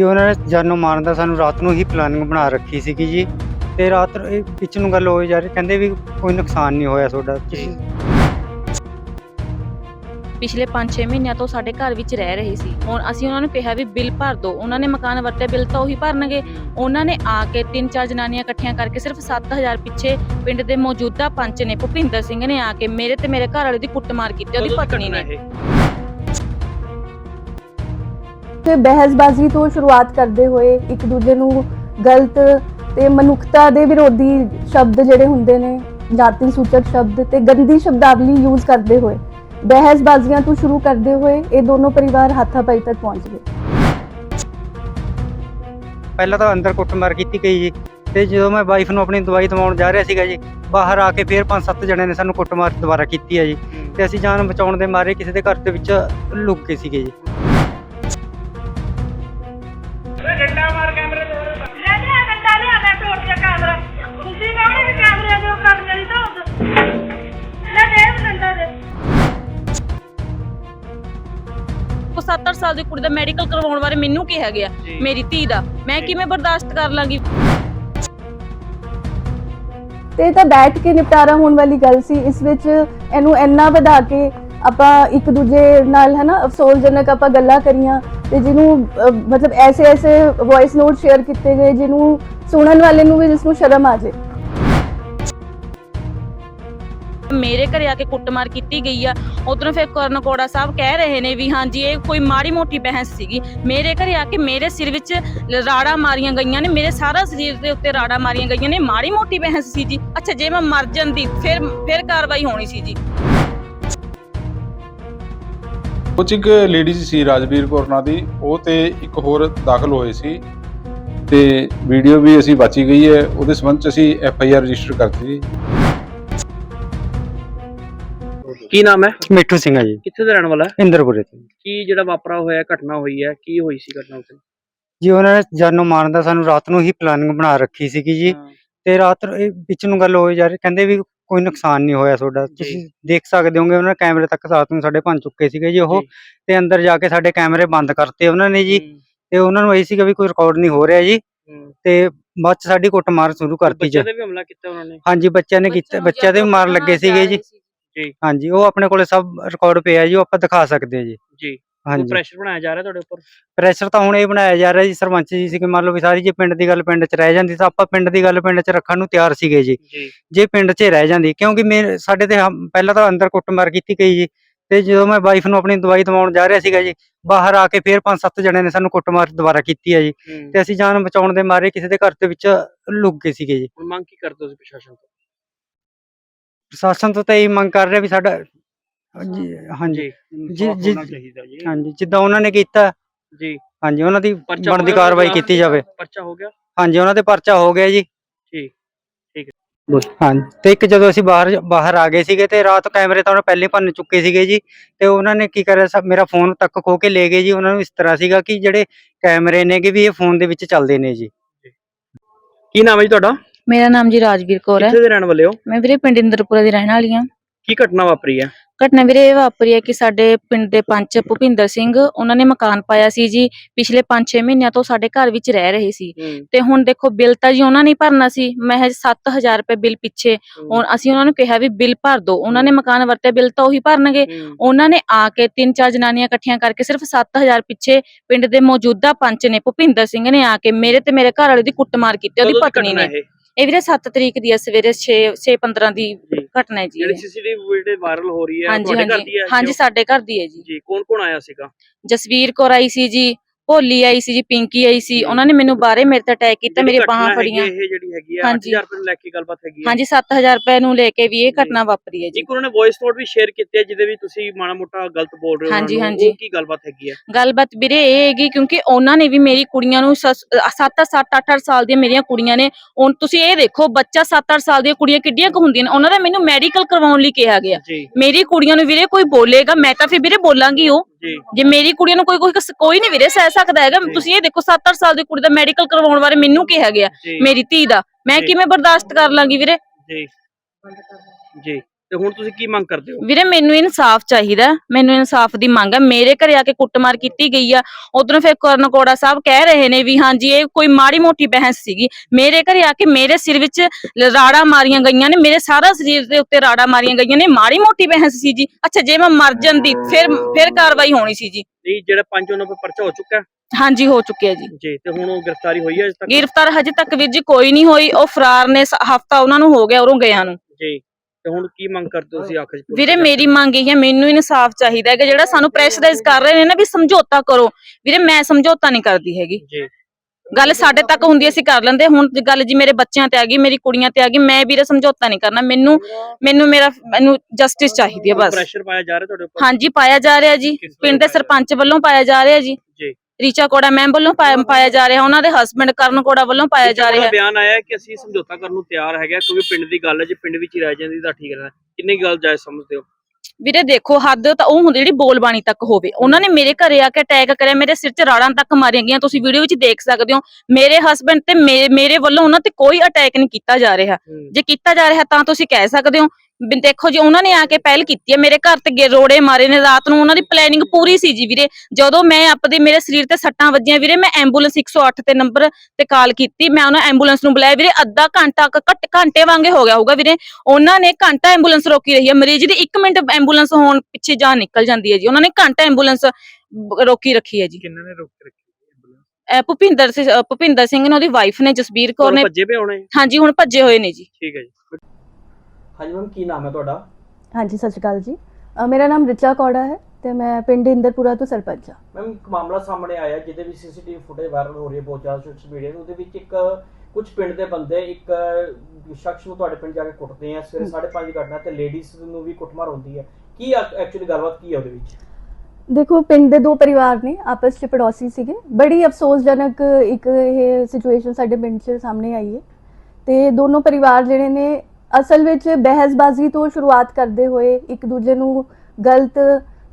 ਜੀ ਉਹਨਾਂ ਨੇ ਜਾਨੋਂ ਮਾਰਨ ਦਾ ਸਾਨੂੰ ਰਾਤ ਨੂੰ ਹੀ ਪਲਾਨਿੰਗ ਬਣਾ ਰੱਖੀ ਸੀਗੀ ਜੀ। ਤੇ ਰਾਤ ਨੂੰ ਇਹ ਵਿੱਚ ਨੂੰ ਗੱਲ ਹੋਈ ਜਾ ਰਹੀ ਕਹਿੰਦੇ ਵੀ ਕੋਈ ਨੁਕਸਾਨ ਨਹੀਂ ਹੋਇਆ ਤੁਹਾਡਾ ਪਿਛਲੇ 5-6 ਮਹੀਨਿਆਂ ਤੋਂ ਸਾਡੇ ਘਰ ਵਿੱਚ ਰਹਿ ਰਹੇ ਸੀ। ਹੁਣ ਅਸੀਂ ਉਹਨਾਂ ਨੂੰ ਕਿਹਾ ਵੀ ਬਿੱਲ ਭਰ ਦਿਓ। ਉਹਨਾਂ ਨੇ ਮਕਾਨ ਵਰਤੇ ਬਿੱਲ ਤਾਂ ਉਹੀ ਭਰਨਗੇ। ਉਹਨਾਂ ਨੇ ਆ ਕੇ ਤਿੰਨ ਚਾਰ ਜਨਾਨੀਆਂ ਇਕੱਠੀਆਂ ਕਰਕੇ ਸਿਰਫ 7000 ਪਿੱਛੇ ਪਿੰਡ ਦੇ ਮੌਜੂਦਾ ਪੰਚ ਨੇ ਭੁਪਿੰਦਰ ਸਿੰਘ ਨੇ ਆ ਕੇ ਮੇਰੇ ਤੇ ਮੇਰੇ ਘਰ ਵਾਲੇ ਦੀ ਕੁੱਟਮਾਰ ਕੀਤੀ ਉਹਦੀ ਪਤਨੀ ਨੇ। ਤੇ ਬਹਿਸਬਾਜ਼ੀ ਤੋਂ ਸ਼ੁਰੂਆਤ ਕਰਦੇ ਹੋਏ ਇੱਕ ਦੂਜੇ ਨੂੰ ਗਲਤ ਤੇ ਮਨੁੱਖਤਾ ਦੇ ਵਿਰੋਧੀ ਸ਼ਬਦ ਜਿਹੜੇ ਹੁੰਦੇ ਨੇ, ਜਾਤੀ ਸੂਚਕ ਸ਼ਬਦ ਤੇ ਗੰਦੀ ਸ਼ਬਦਾਵਲੀ ਯੂਜ਼ ਕਰਦੇ ਹੋਏ, ਬਹਿਸਬਾਜ਼ੀਆਂ ਤੋਂ ਸ਼ੁਰੂ ਕਰਦੇ ਹੋਏ ਇਹ ਦੋਨੋਂ ਪਰਿਵਾਰ ਹਾਥਾਪਾਈ ਤੱਕ ਪਹੁੰਚ ਗਏ। ਪਹਿਲਾਂ ਤਾਂ ਅੰਦਰ ਕੁੱਟਮਾਰ ਕੀਤੀ ਗਈ ਜੀ ਤੇ ਜਦੋਂ ਮੈਂ ਵਾਈਫ ਨੂੰ ਆਪਣੀ ਦਵਾਈ ਦਵਾਉਣ ਜਾ ਰਿਹਾ ਸੀਗਾ ਜੀ, ਬਾਹਰ ਆ ਕੇ ਫਿਰ ਪੰਜ ਸੱਤ ਜਣੇ ਨੇ ਸਾਨੂੰ ਕੁੱਟਮਾਰ ਦੁਬਾਰਾ ਕੀਤੀ ਹੈ ਜੀ ਤੇ ਅਸੀਂ ਜਾਨ ਬਚਾਉਣ ਦੇ ਮਾਰੇ ਕਿਸੇ ਦੇ ਘਰ ਦੇ ਵਿੱਚ ਲੁੱਕ ਗਏ ਸੀਗੇ ਜੀ। 7-8 ਸਾਲ ਦੀ ਕੁੜੀ ਦਾ ਮੈਡੀਕਲ ਕਰਵਾਉਣ ਬਾਰੇ ਮੈਨੂੰ ਕੀ ਹੈਗੇ ਮੇਰੀ ਧੀ ਦਾ। ਮੈਂ ਕਿਵੇਂ ਬਰਦਾਸ਼ਤ ਕਰ ਲਾਂਗੀ? ਤੇ ਤਾਂ ਬੈਠ ਕੇ ਨਿਪਟਾਰਾ ਹੋਣ ਵਾਲੀ ਗੱਲ ਸੀ। ਇਸ ਵਿੱਚ ਇਹਨੂੰ ਇੰਨਾ ਵਧਾ ਕੇ ਆਪਾਂ ਇੱਕ ਦੂਜੇ ਨਾਲ ਹੈਨਾ ਅਫਸੋਸ ਜਨਕ ਆਪਾਂ ਗੱਲਾਂ ਕਰੀਆਂ ਤੇ ਜਿਹਨੂੰ ਮਤਲਬ ਐਸੇ ਐਸੇ ਵੌਇਸ ਨੋਟ ਸ਼ੇਅਰ ਕੀਤੇ ਗਏ ਜਿਹਨੂੰ ਸੁਣਨ ਵਾਲੇ ਨੂੰ ਵੀ ਜਿਸ ਨੂੰ ਸ਼ਰਮ ਆ ਜੇ। ਮੇਰੇ ਘਰੇ ਆ ਕੇ ਕੁੱਟਮਾਰ ਕੀਤੀ ਗਈ ਆ, ਉਧਰੋਂ ਫਿਰ ਕਰਨਕੋੜਾ ਸਾਹਿਬ ਕਹਿ ਰਹੇ ਨੇ ਵੀ ਹਾਂਜੀ, ਇਹ ਕੋਈ ਮਾੜੀ ਮੋਟੀ ਬਹਿਸ ਸੀਗੀ। ਮੇਰੇ ਘਰੇ ਆ ਕੇ ਮੇਰੇ ਸਿਰ ਵਿੱਚ ਰਾੜਾ ਮਾਰੀਆਂ ਗਈਆਂ ਨੇ, ਮੇਰੇ ਸਾਰਾ ਸਰੀਰ ਦੇ ਉੱਤੇ ਰਾੜਾ ਮਾਰੀਆਂ ਗਈਆਂ ਨੇ, ਮਾੜੀ ਮੋਟੀ ਬਹਿਸ ਸੀ ਜੀ। ਅੱਛਾ, ਜੇ ਮੈਂ ਮਰ ਜਾਂਦੀ, ਫਿਰ ਫਿਰ ਕਾਰਵਾਈ ਹੋਣੀ ਸੀ ਜੀ। ਉਹ ਇੱਕ ਲੇਡੀਜ਼ ਸੀ ਰਾਜਵੀਰ ਕੌਰ ਨਾਂ ਦੀ, ਉਹ ਤੇ ਇੱਕ ਹੋਰ ਦਾਖਲ ਹੋਏ ਸੀ। ਤੇ ਵੀਡੀਓ ਵੀ ਅਸੀਂ ਬਚੀ ਗਈ ਹੈ, ਉਹਦੇ ਸੰਬੰਧ ਚ ਅਸੀਂ ਐਫ ਆਈ ਆਰ ਰਜਿਸਟਰ ਕਰਤੀ। ਕੀ ਨਾਮ ਹੈ? ਮਿੱਠੂ ਸਿੰਘ ਆ ਜੀ। ਕਿੱਥੇ ਦਾ ਰਹਿਣ ਵਾਲਾ ਹੈ? ਇੰਦਰਪੁਰੇ ਤੋਂ। ਕੀ ਜਿਹੜਾ ਵਾਪਰਾ ਹੋਇਆ ਘਟਨਾ ਹੋਈ ਹੈ ਕੀ ਹੋਈ ਸੀ ਘਟਨਾ ਉਸ ਦਿਨ ਜੀ ਉਹਨਾਂ ਨੇ ਜਾਨੋਂ ਮਾਰਨ ਦਾ ਸਾਨੂੰ ਰਾਤ ਨੂੰ ਹੀ ਪਲਾਨਿੰਗ ਬਣਾ ਰੱਖੀ ਸੀਗੀ ਜੀ। ਤੇ ਰਾਤ ਨੂੰ ਇਹ ਵਿੱਚ ਨੂੰ ਗੱਲ ਹੋਈ ਜਾ ਰਹੀ ਕਹਿੰਦੇ ਵੀ ਕੋਈ ਨੁਕਸਾਨ ਨਹੀਂ ਹੋਇਆ ਤੁਹਾਡਾ। ਤੁਸੀਂ ਦੇਖ ਸਕਦੇ ਹੋਗੇ ਉਹਨਾਂ ਨੇ ਕੈਮਰੇ ਤੱਕ ਰਾਤ ਨੂੰ ਸਾਡੇ ਭੰਨ ਚੁੱਕੇ ਸੀਗੇ ਜੀ ਉਹ। ਜੀ। ਤੇ ਅੰਦਰ ਜਾ ਕੇ ਸਾਡੇ ਕੈਮਰੇ ਬੰਦ ਕਰਤੇ ਉਹਨਾਂ ਨੇ ਜੀ। ਹੂੰ, ਤੇ ਉਹਨਾਂ ਨੂੰ ਇਹ ਸੀਗਾ ਵੀ ਕੋਈ ਰਿਕਾਰਡ ਨਹੀਂ ਹੋ ਰਿਹਾ ਜੀ। ਹੂੰ। ਤੇ ਬਾਅਦ ਚ ਸਾਡੀ ਕੁੱਟਮਾਰ ਸ਼ੁਰੂ ਕਰਤੀ ਜੀ। ਬੱਚੇ ਤੇ ਵੀ ਹਮਲਾ ਕੀਤਾ ਉਹਨਾਂ ਨੇ? ਹਾਂਜੀ ਬੱਚਿਆਂ ਨੇ ਕੀਤਾ ਬੱਚਿਆਂ ਦੇ ਵੀ ਮਾਰਨ ਲੱਗੇ ਸੀਗੇ ਜੀ ਜੀ। ਹਾਂਜੀ ਉਹ ਆਪਣੇ ਕੋਲੇ ਸਭ ਰਿਕਾਰਡ ਪਿਆ ਜੀ ਉਹ ਆਪਾਂ ਦਿਖਾ ਸਕਦੇ ਹਾਂ ਜੀ। ਜੀ। ਹਾਂਜੀ। ਪ੍ਰੈਸ਼ਰ ਬਣਾਇਆ ਜਾ ਰਿਹਾ ਤੁਹਾਡੇ ਉੱਪਰ? ਪ੍ਰੈਸ਼ਰ ਤਾਂ ਹੁਣ ਇਹ ਬਣਾਇਆ ਜਾ ਰਿਹਾ ਜੀ ਸਰਪੰਚ ਜੀ ਸੀ ਕਿ ਮੰਨ ਲਓ ਵੀ ਸਾਰੀ ਜੇ ਪਿੰਡ ਦੀ ਗੱਲ ਪਿੰਡ 'ਚ ਰਹਿ ਜਾਂਦੀ ਤਾਂ ਆਪਾਂ ਪਿੰਡ ਦੀ ਗੱਲ ਪਿੰਡ 'ਚ ਰੱਖਣ ਨੂੰ ਤਿਆਰ ਸੀਗੇ ਜੀ। ਜੀ। ਜੇ ਪਿੰਡ 'ਚ ਰਹਿ ਜਾਂਦੀ ਕਿਉਂਕਿ ਮੇਰੇ ਸਾਡੇ ਤੇ ਹਮ- ਪਹਿਲਾਂ ਤਾਂ ਅੰਦਰ ਕੁੱਟਮਾਰ ਕੀਤੀ ਗਈ ਜੀ ਤੇ ਜਦੋਂ ਮੈਂ ਵਾਈਫ ਨੂੰ ਆਪਣੀ ਦਵਾਈ ਦਵਾਉਣ ਜਾ ਰਿਹਾ ਸੀਗਾ ਜੀ ਬਾਹਰ ਆ ਕੇ ਫਿਰ ਪੰਜ ਸੱਤ ਜਣਿਆਂ ਨੇ ਸਾਨੂੰ ਕੁੱਟਮਾਰ ਦੁਬਾਰਾ ਕੀਤੀ ਹੈ ਜੀ। ਹੂੰ। ਤੇ ਅਸੀਂ ਜਾਨ ਬਚਾਉਣ ਦੇ ਮਾਰੇ ਕਿਸੇ ਦੇ ਘਰ ਦੇ ਵਿੱਚ ਲੁੱਕ ਗਏ ਸੀਗੇ ਜੀ। ਹੁਣ ਮੰਗ ਕੀ ਕਰਦੇ ਹੋ ਤੁਸੀਂ ਪ੍ਰਸ਼ਾਸਨ ਤੋਂ? ਪ੍ਰਸ਼ਾਸਨ ਤੋਂ ਤਾਂ ਇਹ ਮੰਗ ਕਰ ਰਿਹਾ ਵੀ ਸਾਡਾ ਜੀ, ਹਾਂਜੀ। ਜੀ ਜੀ ਚਾਹੀਦਾ ਜੀ। ਹਾਂਜੀ ਜਿੱਦਾਂ ਉਹਨਾਂ ਨੇ ਕੀਤਾ ਜੀ। ਹਾਂਜੀ ਉਹਨਾਂ ਦੀ ਪਰਚਾ ਬਣਦੀ ਕਾਰਵਾਈ ਉਹਦਾ? ਕੀਤੀ ਜਾਵੇ। ਪਰਚਾ ਹੋ ਗਿਆ? ਹਾਂਜੀ ਉਹਨਾਂ ਦੇ ਪਰਚਾ ਹੋ ਗਿਆ ਜੀ। ਠੀਕ, ਠੀਕ ਹਾਂਜੀ ਤੇ ਇੱਕ ਜਦੋਂ ਅਸੀਂ ਬਾਹਰ ਬਾਹਰ ਆ ਗਏ ਸੀਗੇ ਤੇ ਰਾਤ ਕੈਮਰੇ ਤਾਂ ਉਹਨੇ ਪਹਿਲੇ ਹੀ ਭੰਨ ਚੁੱਕੇ ਸੀਗੇ ਜੀ ਤੇ ਉਹਨਾਂ ਨੇ ਕੀ ਕਰਿਆ ਸਾ- ਮੇਰਾ ਫੋਨ ਤੱਕ ਖੋ ਕੇ ਲੈ ਗਏ ਜੀ। ਉਹਨਾਂ ਨੂੰ ਇਸ ਤਰ੍ਹਾਂ ਸੀਗਾ ਕਿ ਜਿਹੜੇ ਕੈਮਰੇ ਨੇਗੇ ਵੀ ਇਹ ਫੋਨ ਦੇ ਵਿੱਚ ਚੱਲਦੇ ਨੇ ਜੀ। ਕੀ ਨਾਮ ਹੈ ਜੀ ਤੁਹਾਡਾ? ਮੇਰਾ ਨਾਮ ਜੀ ਰਾਜਵੀਰ ਕੌਰ ਹੈ। ਕਿੱਥੇ ਦੇ ਰਹਿਣ ਵਾਲੇ ਹੋ? ਮੈਂ ਵੀਰੇ ਪਿੰਡ ਇੰਦਰਪੁਰਾ ਦੀ ਰਹਿਣ ਵਾਲੀ ਹਾਂ। ਕੀ ਘਟਨਾ ਵਾਪਰੀ ਹੈ? ਘਟਨਾ ਵੀਰੇ ਇਹ ਵਾਪਰੀ ਹੈ ਕਿ ਸਾਡੇ ਪਿੰਡ ਦੇ ਪੰਚ ਭੁਪਿੰਦਰ ਸਿੰਘ ਉਹਨਾਂ ਨੇ ਮਕਾਨ ਪਾਇਆ ਸੀ ਜੀ ਪਿਛਲੇ 5-6 ਮਹੀਨਿਆਂ ਤੋਂ ਸਾਡੇ ਘਰ ਵਿੱਚ ਰਹਿ ਰਹੇ ਸੀ। ਤੇ ਹੁਣ ਦੇਖੋ ਬਿੱਲ ਤਾਂ ਜੀ ਉਹਨਾਂ ਨੇ ਭਰਨਾ ਸੀ। ਮਹਿਜ 7000 ਰੁਪਏ ਬਿੱਲ ਪਿੱਛੇ। ਹੁਣ ਅਸੀਂ ਉਹਨਾਂ ਨੂੰ ਕਿਹਾ ਵੀ ਬਿੱਲ ਭਰ ਦਿਓ। ਉਹਨਾਂ ਨੇ ਮਕਾਨ ਵਰਤੇ ਬਿੱਲ ਤਾਂ ਉਹੀ ਭਰਨਗੇ। ਉਹਨਾਂ ਨੇ ਆ ਕੇ ਤਿੰਨ ਚਾਰ ਜਨਾਨੀਆਂ ਇਕੱਠੀਆਂ ਕਰਕੇ ਸਿਰਫ 7000 ਪਿੱਛੇ ਪਿੰਡ ਦੇ ਮੌਜੂਦਾ ਪੰਚ ਨੇ ਭੁਪਿੰਦਰ ਸਿੰਘ ਨੇ ਆ ਕੇ ਮੇਰੇ ਤੇ ਮੇਰੇ ਘਰ ਵਾਲੇ ਦੀ ਕੁੱਟਮਾਰ ਕੀਤੀ ਉਹਦੀ ਪਤਨੀ ਨੇ। ਇਹ? ਵੀਰੇ 7 ਤਰੀਕ ਦੀ ਹੈ ਸਵੇਰੇ 6 6:15 ਦੀ। ਘਟਨਾ ਹੈ ਜੀ ਜਿਹੜੀ। ਸੀਸੀਟੀਵੀ ਵੀਡੀਓ ਵਾਇਰਲ ਹੋ ਰਹੀ ਹੈ ਤੁਹਾਡੇ ਘਰ ਦੀ ਹੈ ਹਾਂਜੀ ਸਾਡੇ ਘਰ ਦੀ ਹੈ ਜੀ ਜੀ ਕੌਣ ਕੌਣ ਆਇਆ ਸੀਗਾ ਜਸਵੀਰ ਕੌਰ ਆਈ ਸੀ ਜੀ ਭੋਲੀ ਆਈ ਸੀ ਜੀ ਪਿੰਕੀ ਆਈ ਸੀ ਉਹਨਾਂ ਨੇ ਮੈਨੂੰ ਬਾਹਰੇ ਮੇਰੇ ਤੇ ਅਟੈਕ ਕੀਤਾ ਮੇਰੀ ਬਾਹਾਂ ਫੜੀਆਂ। ਇਹ ਜਿਹੜੀ ਹੈਗੀ ਹੈ ਹਾਂਜੀ। 8000 ਰੁਪਏ ਨੂੰ ਲੈ ਕੇ ਗੱਲਬਾਤ ਹੈਗੀ ਹਾਂਜੀ 7000 ਰੁਪਏ ਨੂੰ ਲੈ ਕੇ ਵੀ ਇਹ। ਘਟਨਾ ਵਾਪਰੀ ਹੈ ਜੀ। ਇੱਕ ਉਹਨਾਂ ਨੇ ਵੌਇਸ ਨੋਟ ਵੀ ਸ਼ੇਅਰ ਕੀਤੇ ਆ ਜਿਹਦੇ ਵਿੱਚ ਤੁਸੀਂ ਮਾੜਾ ਮੋਟਾ ਗਲਤ ਬੋਲ ਰਹੇ ਹੋ ਹਾਂਜੀ। ਹਾਂਜੀ। ਕੀ ਗੱਲਬਾਤ ਹੈਗੀ ਹੈ ਗੱਲਬਾਤ ਵੀਰੇ ਇਹ ਹੈਗੀ ਕਿਉਂਕਿ ਉਹਨਾਂ ਨੇ ਵੀ ਮੇਰੀ ਕੁੜੀਆਂ ਨੂੰ 7 7 8 8 ਸਾਲ ਦੀਆਂ ਮੇਰੀਆਂ ਕੁੜੀਆਂ ਨੇ। ਹੁਣ ਤੁਸੀਂ ਇਹ ਦੇਖੋ ਬੱਚਾ 7 8 ਸਾਲ ਦੀਆਂ ਕੁੜੀਆਂ ਕਿੱਡੀਆਂ ਕੁ ਹੁੰਦੀਆਂ ਨੇ। ਉਹਨਾਂ ਦਾ ਮੈਨੂੰ ਮੈਡੀਕਲ ਕਰਵਾਉਣ ਲਈ ਕਿਹਾ ਗਿਆ। ਮੇਰੀ ਕੁੜੀਆਂ ਨੂੰ ਵੀਰੇ ਕੋਈ ਬੋਲੇਗਾ ਮੈਂ ਤਾਂ ਫਿਰ ਵੀਰੇ ਬੋਲਾਂਗੀ ਉਹ। ਜੀ। ਮੇਰੀ ਕੁੜੀਆਂ ਨੂੰ ਕੋਈ ਕੋਈ ਕੋਈ ਨਹੀਂ ਵੀਰੇ ਸਹਿ ਸਕਦਾ ਹੈਗਾ। ਤੁਸੀਂ ਇਹ ਦੇਖੋ 7 8 ਸਾਲ ਦੀ ਕੁੜੀ ਦਾ ਮੈਡੀਕਲ ਕਰਵਾਉਣ ਬਾਰੇ ਮੈਨੂੰ ਕਿਹਾ ਗਿਆ ਮੇਰੀ ਧੀ ਦਾ। ਮੈਂ। ਕਿਵੇਂ ਬਰਦਾਸ਼ਤ ਕਰ ਲਾਂਗੀ ਵੀਰੇ? ਜੀ। ਜੀ। ਤੇ ਹੁਣ ਤੁਸੀਂ ਕੀ ਮੰਗ ਕਰਦੇ ਹੋ? ਵੀਰੇ ਮੈਨੂੰ ਇਨਸਾਫ ਚਾਹੀਦਾ ਮੈਨੂੰ ਇਨਸਾਫ ਦੀ ਮੰਗ ਹੈ। ਮੇਰੇ ਘਰੇ ਆ ਕੇ ਕੁੱਟਮਾਰ ਕੀਤੀ ਗਈ ਆ। ਉਧਰੋਂ ਫਿਰ ਕਰਨ ਕੋੜਾ ਸਾਹਿਬ ਕਹਿ ਰਹੇ ਨੇ ਵੀ ਹਾਂਜੀ ਇਹ ਕੋਈ ਮਾੜੀ ਮੋਟੀ ਬਹਿਸ ਸੀਗੀ। ਮੇਰੇ ਘਰੇ ਆ ਕੇ ਮੇਰੇ ਸਿਰ ਵਿੱਚ ਰਾੜਾਂ ਮਾਰੀਆਂ ਗਈਆਂ ਨੇ। ਮੇਰੇ ਸਾਰਾ ਸਰੀਰ ਦੇ ਉੱਤੇ ਰਾੜਾਂ ਮਾਰੀਆਂ ਗਈਆਂ ਨੇ। ਮਾੜੀ ਮੋਟੀ ਬਹਿਸ ਸੀ ਜੀ। ਅੱਛਾ ਜੇ ਮੈਂ ਮਰ ਜਾਂਦੀ ਫਿਰ ਫਿਰ ਕਾਰਵਾਈ ਹੋਣੀ ਸੀ ਜੀ। ਨਹੀਂ ਜਿਹੜਾ ਪੰਜ ਉਹਨਾਂ 'ਤੇ ਪਰਚਾ ਹੋ ਚੁੱਕਾ? ਹਾਂਜੀ ਹੋ ਚੁੱਕਿਆ ਜੀ। ਜੀ ਤੇ ਹੁਣ ਉਹ ਗ੍ਰਿਫਤਾਰੀ ਹੋਈ ਹੈ ਅਜੇ ਤੱਕ? ਗ੍ਰਿਫਤਾਰ ਹਜੇ ਤੱਕ ਵੀਰ ਜੀ ਕੋਈ ਨਹੀਂ ਹੋਈ। ਉਹ ਫਰਾਰ ਨੇ। ਹਫਤਾ ਉਹਨਾਂ ਨੂੰ ਹੋ ਗਿਆ ਉਰੋਂ ਗਿਆ ਨੂੰ। ਜੀ। ਤੇ ਹੁਣ ਕੀ ਮੰਗ ਕਰਦੇ ਹੋ ਤੁਸੀਂ ਆਖਰ 'ਚ ਵੀਰੇ? ਮੇਰੀ ਮੰਗ ਇਹ ਹੈ ਮੈਨੂੰ ਇਨਸਾਫ ਚਾਹੀਦਾ ਹੈ ਕਿ ਜਿਹੜਾ ਸਾਨੂੰ ਪ੍ਰੈਸ਼ਰਾਈਜ਼ ਕਰ ਰਹੇ ਨੇ ਨਾ ਵੀ ਸਮਝੌਤਾ ਕਰੋ। ਵੀਰੇ ਮੈਂ ਸਮਝੌਤਾ ਨਹੀਂ ਕਰਦੀ ਹੈਗੀ। ਜੀ। ਗੱਲ ਸਾਡੇ ਤੱਕ ਹੁੰਦੀ ਅਸੀਂ ਕਰ ਲੈਂਦੇ ਹੁਣ ਜੇ ਗੱਲ ਜੀ ਮੇਰੇ ਬੱਚਿਆਂ ਤੇ ਆ ਗਈ ਮੇਰੀ ਕੁੜੀਆਂ ਤੇ ਆ ਗਈ ਮੈਂ ਵੀਰੇ ਸਮਝੌਤਾ ਨਹੀਂ ਕਰਨਾ। ਮੈਨੂੰ ਮੈਨੂੰ ਮੇਰਾ ਮੈਨੂੰ ਜਸਟਿਸ ਚਾਹੀਦੀ ਹੈ ਬਸ। ਪ੍ਰੈਸ਼ਰ ਪਾਇਆ ਜਾ ਰਿਹਾ ਤੁਹਾਡੇ ਉੱਪਰ? ਹਾਂਜੀ ਪਾਇਆ ਜਾ ਰਿਹਾ ਜੀ। ਕਿਸ ਵੱਲੋਂ ਪਿੰਡ ਦੇ ਪਾਇਆ ਸਰਪੰਚ ਵੱਲੋਂ ਪਾਇਆ ਜਾ ਰਿਹਾ ਜੀ। ਜੀ। ਰੀਚਾ ਕੋੜਾ ਮੈਮ ਵੱਲੋਂ ਪਾਇਆ ਪਾਇਆ ਜਾ ਰਿਹਾ ਉਹਨਾਂ ਦੇ ਹਸਬੰਡ ਕਰਨ ਕੋੜਾ ਵੱਲੋਂ ਪਾਇਆ ਜਾ ਰਿਹਾ। ਬਿਆਨ ਆਇਆ ਕਿ ਅਸੀਂ ਸਮਝੌਤਾ ਕਰਨ ਨੂੰ ਤਿਆਰ ਹੈਗਾ ਕਿਉਂਕਿ ਪਿੰਡ ਦੀ ਗੱਲ ਹੈ ਜੇ ਪਿੰਡ ਵਿੱਚ ਹੀ ਰਹਿ ਜਾਂਦੀ ਤਾਂ ਠੀਕ ਰਹਿੰਦਾ। ਕਿੰਨੀ ਗੱਲ ਜਾਇਜ਼ ਸਮਝਦੇ ਹੋ? ਵੀਰੇ ਦੇਖੋ ਹੱਦ ਤਾਂ ਉਹ ਹੁੰਦੀ ਜਿਹੜੀ ਬੋਲਬਾਣੀ ਤੱਕ ਹੋਵੇ। ਉਹਨਾਂ ਨੇ ਮੇਰੇ ਘਰੇ ਆ ਕੇ ਅਟੈਕ ਕਰਿਆ ਮੇਰੇ ਸਿਰ 'ਚ ਰਾੜਾਂ ਤੱਕ ਮਾਰੀਆਂ ਗਈਆਂ ਤੁਸੀਂ ਵੀਡੀਓ ਵਿੱਚ ਦੇਖ ਸਕਦੇ ਹੋ। ਮੇਰੇ ਹਸਬੰਡ ਤੇ ਮੇਰੇ ਵੱਲੋਂ ਉਹਨਾਂ ਤੇ ਕੋਈ ਅਟੈਕ ਨਹੀਂ ਕੀਤਾ ਜਾ ਰਿਹਾ। ਜੇ ਕੀਤਾ ਜਾ ਰਿਹਾ ਤਾਂ ਤੁਸੀਂ ਕਹਿ ਸਕਦੇ ਹੋ ਵੀ ਦੇਖੋ ਜੀ ਉਹਨਾਂ ਨੇ ਆ ਕੇ ਪਹਿਲ ਕੀਤੀ ਹੈ। ਮੇਰੇ ਘਰ ਤੇ ਗੇ- ਰੋੜੇ ਮਾਰੇ ਨੇ ਰਾਤ ਨੂੰ। ਉਹਨਾਂ ਦੀ ਪਲੈਨਿੰਗ ਪੂਰੀ ਸੀ ਜੀ ਵੀਰੇ। ਜਦੋਂ ਮੈਂ ਆਪਦੇ ਮੇਰੇ ਸਰੀਰ ਤੇ ਸੱਟਾਂ ਵੱਜੀਆਂ ਵੀਰੇ ਮੈਂ ਐਂਬੂਲੈਂਸ 108 ਤੇ ਨੰਬਰ ਤੇ ਕਾਲ ਕੀਤੀ। ਮੈਂ ਉਹਨਾਂ ਐਂਬੂਲੈਂਸ ਨੂੰ ਬੁਲਾਇਆ। ਵੀਰੇ ਅੱਧਾ ਘੰਟਾ ਕੁ ਘੱਟ ਘੰਟੇ ਵਾਂਗੇ ਹੋ ਗਿਆ ਹੋਊਗਾ ਵੀਰੇ। ਉਹਨਾਂ ਨੇ ਘੰਟਾ ਐਂਬੂਲੈਂਸ ਰੋਕੀ ਰਹੀ ਹੈ। ਮਰੀਜ਼ ਦੀ 1 ਮਿੰਟ ਐਂਬੂਲੈਂਸ ਹੋਣ ਪਿੱਛੇ ਜਾਨ ਨਿਕਲ ਜਾਂਦੀ ਹੈ ਜੀ। ਉਹਨਾਂ ਨੇ ਘੰਟਾ ਐਂਬੂਲੈਂਸ ਬ- ਰੋਕੀ ਰੱਖੀ ਹੈ ਜੀ। ਕਿੰਨਾਂ ਨੇ ਰੋਕ ਕੇ ਰੱਖੀ ਅਹ ਭੁਪਿੰਦਰ ਸਿੰਘ ਅਹ ਭੁਪਿੰਦਰ ਸਿੰਘ ਨੇ ਉਹਦੀ ਵਾਈਫ ਨੇ ਜਸਬੀਰ ਕੌਰ ਨੇ ਭੱਜੇ ਪਏ ਹੋਣੇ? ਹਾਂਜੀ ਹੁਣ ਭੱਜੇ ਹੋਏ ਨੇ ਜੀ। ਠੀਕ ਹੈ ਜੀ। ਹਾਂਜੀ ਮੈਮ ਕੀ ਨਾਮ ਹੈ ਤੁਹਾਡਾ? ਹਾਂਜੀ ਸਤਿ ਸ਼੍ਰੀ ਅਕਾਲ ਜੀ। ਅ, ਮੇਰਾ ਨਾਮ ਰਿਚਾ ਕੌੜਾ ਹੈ ਤੇ ਮੈਂ ਪਿੰਡ ਇੰਦਰਪੁਰਾ ਤੋਂ ਸਰਪੰਚ ਹਾਂ। ਮੈਮ ਇੱਕ ਮਾਮਲਾ ਸਾਹਮਣੇ ਆਇਆ ਜਿਹਦੇ ਵਿੱਚ ਸੀਸੀਟੀਵੀ ਫੁਟੇਜ ਵਾਇਰਲ ਹੋ ਰਹੀ ਹੈ ਬਹੁਤ ਜ਼ਿਆਦਾ ਸੋਸ਼ਲ ਮੀਡੀਆ ਤੇ। ਉਹਦੇ ਵਿੱਚ ਇੱਕ ਕੁਝ ਪਿੰਡ ਦੇ ਬੰਦੇ ਇੱਕ ਸ਼ਖਸ ਨੂੰ ਤੁਹਾਡੇ ਪਿੰਡ ਜਾ ਕੇ ਕੁੱਟਦੇ ਆ। ਸਵੇਰੇ 5:30 ਘਟਨਾ ਤੇ ਲੇਡੀਜ਼ ਨੂੰ ਵੀ ਕੁੱਟਮਾਰ ਹੁੰਦੀ ਹੈ। ਕੀ ਐਕਚੁਅਲੀ ਗੱਲਬਾਤ ਕੀ ਹੈ ਉਹਦੇ ਵਿੱਚ? ਦੇਖੋ ਪਿੰਡ ਦੇ ਦੋ ਪਰਿਵਾਰ ਨੇ ਆਪਸ 'ਚ ਪੜੋਸੀ ਸੀਗੇ। ਬੜੀ ਅਫਸੋਸਜਨਕ ਇੱਕ ਇਹ ਸਿਚੁਏਸ਼ਨ ਸਾਡੇ ਪਿੰਡ 'ਚ ਸਾਹਮਣੇ ਆਈ ਹੈ। ਤੇ ਦੋਨੋਂ ਪਰਿਵਾਰ ਜਿਹੜੇ ਨੇ ਅਸਲ ਵਿੱਚ ਬਹਿਸਬਾਜ਼ੀ ਤੋਂ ਸ਼ੁਰੂਆਤ ਕਰਦੇ ਹੋਏ ਇੱਕ ਦੂਜੇ ਨੂੰ ਗਲਤ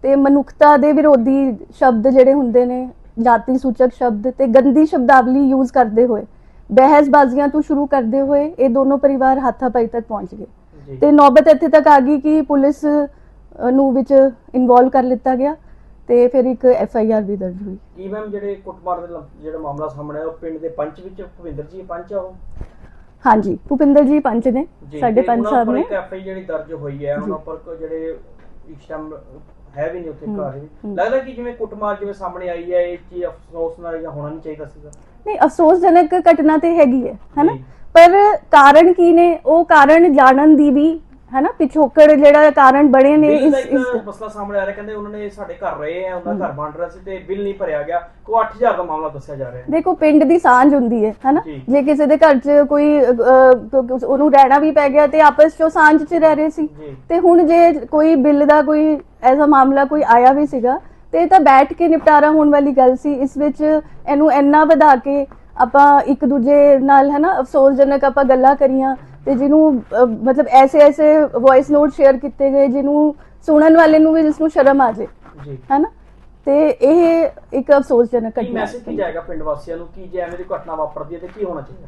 ਤੇ ਮਨੁੱਖਤਾ ਦੇ ਵਿਰੋਧੀ ਸ਼ਬਦ ਜਿਹੜੇ ਹੁੰਦੇ ਨੇ ਜਾਤੀ ਸੂਚਕ ਸ਼ਬਦ ਤੇ ਗੰਦੀ ਸ਼ਬਦਾਵਲੀ ਯੂਜ਼ ਕਰਦੇ ਹੋਏ ਬਹਿਸਬਾਜ਼ੀਆਂ ਤੋਂ ਸ਼ੁਰੂ ਕਰਦੇ ਹੋਏ ਇਹ ਦੋਨੋਂ ਪਰਿਵਾਰ ਹੱਥਾਪਾਈ ਤੱਕ ਪਹੁੰਚ ਗਏ। ਤੇ ਨੌਬਤ ਇੱਥੇ ਤੱਕ ਆ ਗਈ ਕਿ ਪੁਲਿਸ ਨੂੰ ਵਿੱਚ ਇਨਵੋਲਵ ਕਰ ਲਿੱਤਾ ਗਿਆ ਤੇ ਫਿਰ ਇੱਕ ਐਫ ਆਈ ਆਰ ਵੀ ਦਰਜ ਹੋਈ। ਕੀ ਮੈਮ ਜਿਹੜੇ ਕੁੱਟਮਾਰ ਦੇ ਜਿਹੜਾ ਮਾਮਲਾ ਸਾਹਮਣੇ ਆਇਆ ਉਹ ਪਿੰਡ ਦੇ ਪੰਚ ਵਿੱਚ ਭਵਿੰਦਰ ਜੀ ਪੰਚ ਆ ਉਹ? ਹਾਂਜੀ ਭੁਪਿੰਦਰ ਜੀ ਪੰਚ ਨੇ ਸਾਡੇ ਪੰਚ ਸਾਹਿਬ ਨੇ। ਐਫਆਈ ਜਿਹੜੀ ਦਰਜ ਹੋਈ ਹੈ ਉਹਨਾਂ ਉੱਪਰ ਕੋ ਜਿਹੜੇ ਇਸ ਟਾਈਮ ਹੈ ਵੀ ਨਹੀਂ ਉੱਥੇ ਘਰ। ਲੱਗਦਾ ਕਿ ਜਿਵੇਂ ਕੁੱਟਮਾਰ ਜਿਵੇਂ ਸਾਹਮਣੇ ਆਈ ਹੈ ਇਹ ਚੀਜ਼ ਅਫਸੋਸ ਨਾਲ ਜਾਂ ਹੋਣਾ ਨਹੀਂ ਚਾਹੀਦਾ ਸੀਗਾ? ਨਹੀਂ ਅਫਸੋਸਜਨਕ ਘਟਨਾ ਤੇ ਹੈਗੀ ਹੈ ਹੈਨਾ। ਪਰ ਕਾਰਨ ਕੀ ਨੇ? ਉਹ ਕਾਰਨ ਜਾਣਨ ਦੀ ਵੀ ਹੈਨਾ ਪਿਛੋਕੜ ਜਿਹੜਾ ਕਾਰਨ ਬਣੇ ਨੇ ਇਸ ਇਸ ਮਸਲਾ ਸਾਹਮਣੇ ਆ ਰਿਹਾ ਕਹਿੰਦੇ ਉਹਨਾਂ ਨੇ ਸਾਡੇ ਘਰ ਰਹੇ ਆ ਉਹਨਾਂ ਦਾ ਘਰ ਬਣ ਰਿਹਾ ਸੀ ਤੇ ਬਿੱਲ ਨਹੀਂ ਭਰਿਆ ਗਿਆ। ਉਹ 8000 ਦਾ ਮਾਮਲਾ ਦੱਸਿਆ ਜਾ ਰਿਹਾ ਹੈ। ਦੇਖੋ ਪਿੰਡ ਦੀ ਸਾਂਝ ਹੁੰਦੀ ਹੈ ਹੈਨਾ? ਜੀ। ਕਿਸੇ ਦੇ ਘਰ 'ਚ ਕੋਈ ਉਹਨੂੰ ਰਹਿਣਾ ਵੀ ਪੈ ਗਿਆ ਤੇ ਆਪਸ 'ਚ ਸਾਂਝ 'ਚ ਰਹਿ ਰਹੇ ਸੀ। ਤੇ ਹੁਣ ਜੇ ਕੋਈ ਬਿੱਲ ਦਾ ਕੋਈ ਐਸਾ ਮਾਮਲਾ ਕੋਈ ਆਇਆ ਵੀ ਸੀਗਾ ਤੇ ਤਾਂ ਬੈਠ ਕੇ ਨਿਪਟਾਰਾ ਹੋਣ ਵਾਲੀ ਗੱਲ ਸੀ। ਇਸ ਵਿੱਚ ਇਹਨੂੰ ਇੰਨਾ ਵਧਾ ਕੇ ਆਪਾਂ ਇੱਕ ਦੂਜੇ ਨਾਲ ਹੈ ਨਾ ਅਫਸੋਸਜਨਕ ਆਪਾਂ ਗੱਲਾਂ ਕਰੀਆਂ। ਤੇ ਜਿਹਨੂੰ ਮਤਲਬ ਐਸੇ ਐਸੇ ਵੌਇਸ ਨੋਟ ਸ਼ੇਅਰ ਕੀਤੇ ਗਏ ਜਿਹਨੂੰ ਸੁਣਨ ਵਾਲੇ ਨੂੰ ਵੀ ਜਿਸ ਨੂੰ ਸ਼ਰਮ ਆ ਜੇ ਜੀ। ਹੈ ਤੇ ਇਹ ਇੱਕ ਅਫਸੋਸਜਨਕ ਘਟਨਾ ਮੈਸੇਜ ਕੀ ਜਾਏਗਾ ਪਿੰਡ ਵਾਸੀਆਂ ਨੂੰ? ਕਿ ਜੇ ਐਵੇਂ ਦੀ ਘਟਨਾ ਵਾਪਰਦੀ ਹੈ ਤੇ ਕੀ ਹੋਣਾ ਚਾਹੀਦਾ?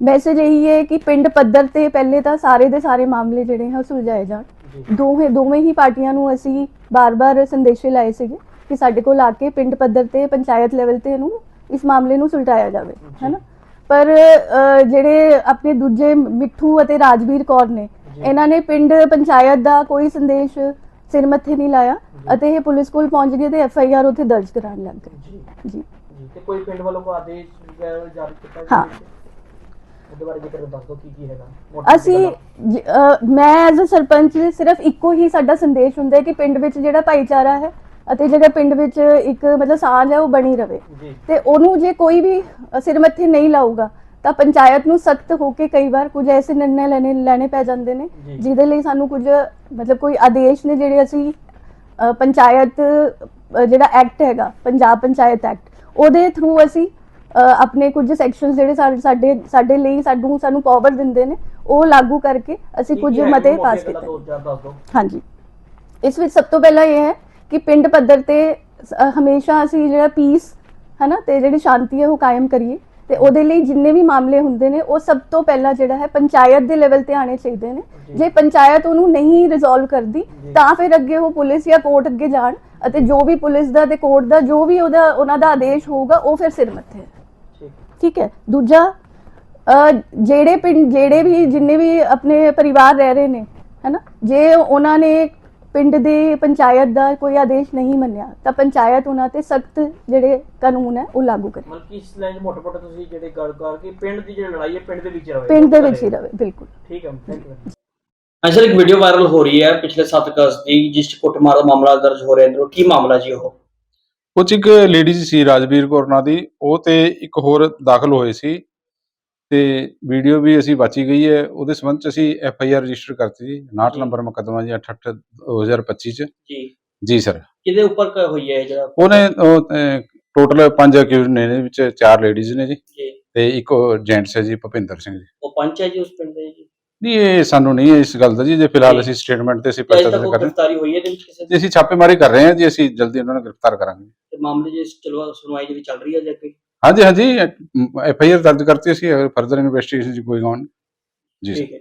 ਮੈਸੇਜ ਇਹੀ ਹੈ ਕਿ ਪਿੰਡ ਪੱਧਰ ਤੇ ਪਹਿਲੇ ਤਾਂ ਸਾਰੇ ਦੇ ਸਾਰੇ ਮਾਮਲੇ ਜਿਹੜੇ ਹੈ ਉਹ ਸੁਲਝਾਏ ਜਾਣ। ਦੋਵੇਂ ਦੋਵੇਂ ਹੀ ਪਾਰਟੀਆਂ ਨੂੰ ਅਸੀਂ ਬਾਰ-ਬਾਰ ਸੰਦੇਸ਼ੇ ਲਾਏ ਸੀਗੇ ਕਿ ਸਾਡੇ ਕੋਲ ਆ ਕੇ ਪਿੰਡ ਪੱਧਰ ਤੇ ਪੰਚਾਇਤ ਲੈਵਲ ਤੇ ਇਹਨੂੰ ਇਸ ਮਾਮਲੇ ਨੂੰ ਸੁਲਟਾਇਆ ਜਾਵੇ ਹੈਨਾ? ਪਰ ਜਿਹੜੇ ਆਪਣੇ ਦੂਜੇ ਮਿੱਠੂ ਅਤੇ ਰਾਜਵੀਰ ਕੌਰ ਨੇ। ਇਹਨਾਂ ਨੇ ਪਿੰਡ ਪੰਚਾਇਤ ਦਾ ਕੋਈ ਸੰਦੇਸ਼ ਸਿਰ ਮੱਥੇ ਨਹੀਂ ਲਾਇਆ ਅਤੇ ਇਹ ਪੁਲਿਸ ਕੋਲ ਪਹੁੰਚ ਗਏ ਤੇ ਐਫ ਆਈ ਆਰ ਉੱਥੇ ਦਰਜ ਕਰਾਉਣ ਲੱਗ ਗਏ ਜੀ ਜੀ ਜੀ ਤੇ ਕੋਈ ਪਿੰਡ ਵੱਲੋਂ ਕੋਈ ਆਦੇਸ਼ ਜਾਰੀ ਕੀਤਾ ਹਾਂ। ਵਿੱਚ? ਉਹਦੇ ਬਾਰੇ ਜੇਕਰ ਦੱਸ ਦਿਓ ਕੀ ਕੀ ਹੈਗਾ ਮੋਟੀ ਅਸੀਂ ਮੈਂ ਐਜ਼ ਅ ਸਰਪੰਚ ਸਿਰਫ ਇੱਕੋ ਹੀ ਸਾਡਾ ਸੰਦੇਸ਼ ਹੁੰਦਾ ਹੈ ਕਿ ਪਿੰਡ ਵਿੱਚ ਜਿਹੜਾ ਭਾਈਚਾਰਾ ਹੈ ਅਤੇ ਜਿਹੜਾ ਪਿੰਡ ਵਿੱਚ ਇੱਕ ਮਤਲਬ ਸਾਂਝ ਹੈ ਉਹ ਬਣੀ ਰਵੇ। ਜੀ। ਤੇ ਉਹਨੂੰ ਜੇ ਕੋਈ ਵੀ ਸਿਰ ਮੱਥੇ ਨਹੀਂ ਲਾਊਗਾ ਤਾਂ ਪੰਚਾਇਤ ਨੂੰ ਸਖਤ ਹੋ ਕੇ ਕਈ ਵਾਰ ਕੁਝ ਐਸੇ ਨਿਰਣੇ ਲੈਣੇ ਲੈਣੇ ਪੈ ਜਾਂਦੇ ਨੇ। ਜਿਹਦੇ ਲਈ ਸਾਨੂੰ ਕੁਝ ਮਤਲਬ ਕੋਈ ਆਦੇਸ਼ ਨੇ ਜਿਹੜੇ ਅਸੀਂ ਪੰਚਾਇਤ ਜਿਹੜਾ ਐਕਟ ਹੈਗਾ ਪੰਜਾਬ ਪੰਚਾਇਤ ਐਕਟ ਉਹਦੇ ਥਰੂ ਅਸੀਂ ਆਪਣੇ ਕੁਝ ਸੈਕਸ਼ਨਸ ਜਿਹੜੇ ਸਾਡੇ ਸਾਡੇ ਲਈ ਸਾਨੂੰ ਸਾਨੂੰ ਪਾਵਰ ਦਿੰਦੇ ਨੇ ਉਹ ਲਾਗੂ ਕਰਕੇ ਅਸੀਂ ਕੁਝ ਮਤੇ ਪਾਸ ਕੀਤੇ ਹਾਂਜੀ। ਇਸ ਵਿੱਚ ਸਭ ਤੋਂ ਪਹਿਲਾਂ ਇਹ ਹੈ ਕਿ ਪਿੰਡ ਪੱਧਰ ਤੇ ਹਮੇਸ਼ਾ ਅਸੀਂ ਜਿਹੜਾ ਪੀਸ ਹੈ ਨਾ ਤੇ ਜਿਹੜੀ ਸ਼ਾਂਤੀ ਹੈ ਉਹ ਕਾਇਮ ਕਰੀਏ। ਤੇ ਉਹਦੇ ਲਈ ਜਿੰਨੇ ਵੀ ਮਾਮਲੇ ਹੁੰਦੇ ਨੇ ਉਹ ਸਭ ਤੋਂ ਪਹਿਲਾਂ ਜਿਹੜਾ ਹੈ ਪੰਚਾਇਤ ਦੇ ਲੈਵਲ ਤੇ ਆਣੇ ਚਾਹੀਦੇ ਨੇ। ਜੇ। ਪੰਚਾਇਤ ਉਹਨੂੰ ਨਹੀਂ ਰਿਜ਼ੋਲਵ ਕਰਦੀ ਤਾਂ ਫਿਰ ਅੱਗੇ ਉਹ ਪੁਲਿਸ ਜਾਂ ਕੋਰਟ ਅੱਗੇ ਜਾਣ ਅਤੇ ਜੋ ਵੀ ਪੁਲਿਸ ਦਾ ਤੇ ਕੋਰਟ ਦਾ ਜੋ ਵੀ ਉਹਦਾ ਉਹਨਾਂ ਦਾ ਆਦੇਸ਼ ਹੋਊਗਾ ਉਹ ਫਿਰ ਸਿਰ ਮੱਥੇ। ਠੀਕ। ਠੀਕ ਹੈ? ਦੂਜਾ ਜਿਹੜੇ ਪਿੰਡ ਜਿਹੜੇ ਵੀ ਜਿੰਨੇ ਵੀ ਆਪਣੇ ਪਰਿਵਾਰ ਰਹਿ ਰਹੇ ਨੇ ਹੈਨਾ ਜੇ ਉਹਨਾਂ ਨੇ ਪਿੰਡ ਦੇ ਪੰਚਾਇਤ ਦਾ ਕੋਈ ਆਦੇਸ਼ ਨਹੀਂ ਮੰਨਿਆ ਤਾਂ ਪੰਚਾਇਤ ਉਹਨਾਂ ਤੇ ਸਖਤ ਜਿਹੜੇ ਕਾਨੂੰਨ ਹੈ ਉਹ ਲਾਗੂ ਕਰੇ। ਮਤਲਬ ਕਿ ਇਸ ਲਾਈਨ ਮੋਟੇ ਮੋਟੇ ਤੁਸੀਂ ਜਿਹੜੇ ਗੱਲ ਕਰ ਕਿ ਪਿੰਡ ਦੀ ਜਿਹੜੀ ਲੜਾਈ ਹੈ ਪਿੰਡ ਦੇ ਵਿੱਚ ਰਵੇ। ਪਿੰਡ ਦੇ ਵਿੱਚ ਹੀ ਰਵੇ ਬਿਲਕੁਲ। ਠੀਕ ਹੈ ਥੈਂਕ ਯੂ ਅਸਲ ਇੱਕ ਵੀਡੀਓ ਵਾਇਰਲ ਹੋ ਰਹੀ ਹੈ ਪਿਛਲੇ 7 ਅਗਸਤ ਦੀ ਜਿਸ 'ਚ ਕੁੱਟਮਾਰ ਦਾ ਮਾਮਲਾ ਦਰਜ ਹੋ ਰਿਹਾ ਅੰਦਰੋਂ ਕੀ ਮਾਮਲਾ ਜੀ ਉਹ? 'ਚ ਇੱਕ ਲੇਡੀਜ਼ ਸੀ ਰਾਜਵੀਰ ਕੌਰ ਨਾਂ ਦੀ ਉਹ ਤੇ ਇੱਕ ਹੋਰ ਦਾਖਲ ਹੋਏ ਸੀ। ਤੇ ਵੀਡੀਓ ਵੀ ਅਸੀਂ ਬਚੀ ਗਈ ਹੈ। ਉਹਦੇ ਸੰਬੰਧ ਚ ਅਸੀਂ ਐਫ ਆਈ ਆਰ ਰਜਿਸਟਰ ਕਰਤੀ ਜੀ। 59 ਨੰਬਰ ਮੁਕੱਦਮਾ ਜੀ 68 2025 ਚ। ਜੀ। ਜੀ ਸਰ। ਕਿਹਦੇ ਉੱਪਰ ਕ- ਹੋਈ ਹੈ ਇਹ ਜਿਹੜਾ? ਉਹਨੇ ਟੋਟਲ ਪੰਜ ਅਕਿਊਜ਼ ਨੇ ਇਹਦੇ ਵਿੱਚ ਚਾਰ ਲੇਡੀਜ਼ ਨੇ ਜੀ। ਜੀ। ਤੇ ਇੱਕ ਜੈਂਟਸ ਹੈ ਜੀ ਭੁਪਿੰਦਰ ਸਿੰਘ ਜੀ। ਉਹ ਪੰਚ ਹੈ ਜੀ ਉਸ ਪਿੰਡ ਦੇ ਜੀ? ਨਹੀਂ ਇਹ ਸਾਨੂੰ ਨਹੀਂ ਇਸ ਗੱਲ ਦਾ ਜੀ। ਜੇ ਫਿਲਹਾਲ ਜੀ। ਅਸੀਂ ਸਟੇਟਮੈਂਟ ਤੇ ਅਸੀਂ ਅਜੇ ਪਰਚਾ ਤੱਕ ਦਰਜ ਕਰ ਰਹੇ ਹਾਂ। ਗ੍ਰਿਫਤਾਰੀ ਹੋਈ ਹੈ ਇਹਦੇ ਵਿੱਚ ਕਿਸੇ ਤੇ ਦੀ ਅਸੀਂ ਛਾਪੇਮਾਰੀ ਕਰ ਰਹੇ ਹਾਂ ਜੀ। ਅਸੀਂ ਜਲਦੀ ਉਹਨਾਂ ਨੂੰ ਗ੍ਰਿਫਤਾਰ ਕਰਾਂਗੇ। ਤੇ ਮਾਮਲੇ ਜੇ ਚਲੋ ਸੁਣਵਾਈ ਜਿਹੜੀ ਚੱਲ ਰਹੀ ਹੈ ਜੇ ਕੋਈ ਹਾਂਜੀ ਹਾਂਜੀ ਐਫ ਆਈ ਆਰ ਦਰਜ ਕਰਤੀ ਅਸੀਂ ਫਰਦਰ ਇਨਵੈਸਟੀਗੇਸ਼ਨ ਚ ਕੋਈ ਗੌਣ ਜੀ। ਠੀਕ ਹੈ